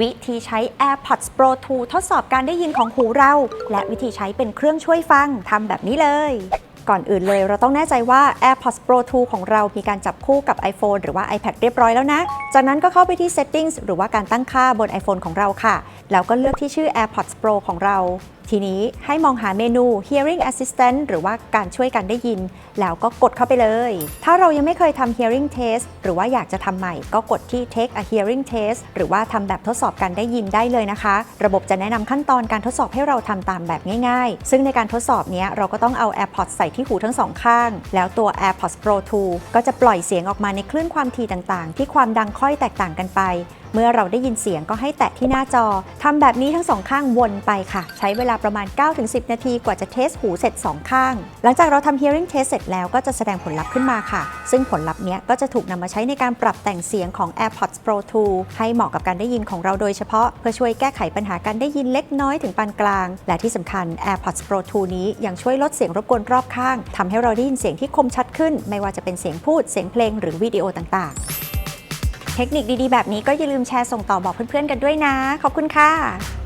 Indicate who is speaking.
Speaker 1: วิธีใช้ AirPods Pro 2 ทดสอบการได้ยินของหูเรา และวิธีใช้เป็นเครื่องช่วยฟังทำแบบนี้เลย ก่อนอื่นเลยเราต้องแน่ใจว่า AirPods Pro 2 ของเรามีการจับคู่กับ iPhone หรือว่า iPad เรียบร้อยแล้วนะ จากนั้นก็เข้าไปที่ Settings หรือว่าการตั้งค่าบน iPhone ของเราค่ะ แล้วก็เลือกที่ชื่อ AirPods Pro ของเรา ทีนี้ให้มองหาเมนู Hearing Assistant หรือว่าการช่วยกันได้ยิน แล้วก็กดเข้าไปเลย ถ้าเรายังไม่เคยทำ Hearing Test หรือว่าอยากจะทำใหม่ ก็กดที่ Take a Hearing Test หรือว่าทำแบบทดสอบการได้ยินได้เลยนะคะ ระบบจะแนะนำขั้นตอนการทดสอบให้เราทำตามแบบง่ายๆ ซึ่งในการทดสอบนี้เราก็ต้องเอา AirPods ใส่ที่หูทั้งสองข้าง แล้วตัว AirPods Pro 2 ก็จะปล่อยเสียงออกมาในคลื่นความถี่ต่างๆ ที่ความดังค่อยแตกต่างกันไป เมื่อเราได้ยินเสียงก็ให้แตะที่หน้าจอทำแบบนี้ทั้งสองข้างวนไปค่ะ ใช้เวลาประมาณ 9-10 นาทีกว่าจะเทสหูเสร็จ 2 ข้าง หลังจากเราทำ hearing test เสร็จแล้วก็จะแสดงผลลัพธ์ขึ้นมาค่ะ ซึ่งผลลัพธ์เนี้ยก็จะถูกนำมาใช้ในการปรับแต่งเสียงของ AirPods Pro 2 ให้เหมาะกับการได้ยินของเราโดยเฉพาะ เพื่อช่วยแก้ไขปัญหาการได้ยินเล็กน้อยถึงปานกลาง และที่สำคัญ AirPods Pro 2 นี้ยังช่วยลดเสียงรบกวนรอบข้างทำให้เราได้ยินเสียงที่คมชัดขึ้น ไม่ว่าจะเป็นเสียงพูดเสียงเพลงหรือวิดีโอต่างๆ เทคนิคดีๆ แบบนี้ก็อย่าลืมแชร์ส่งต่อบอกเพื่อนๆกันด้วยนะ ขอบคุณค่ะ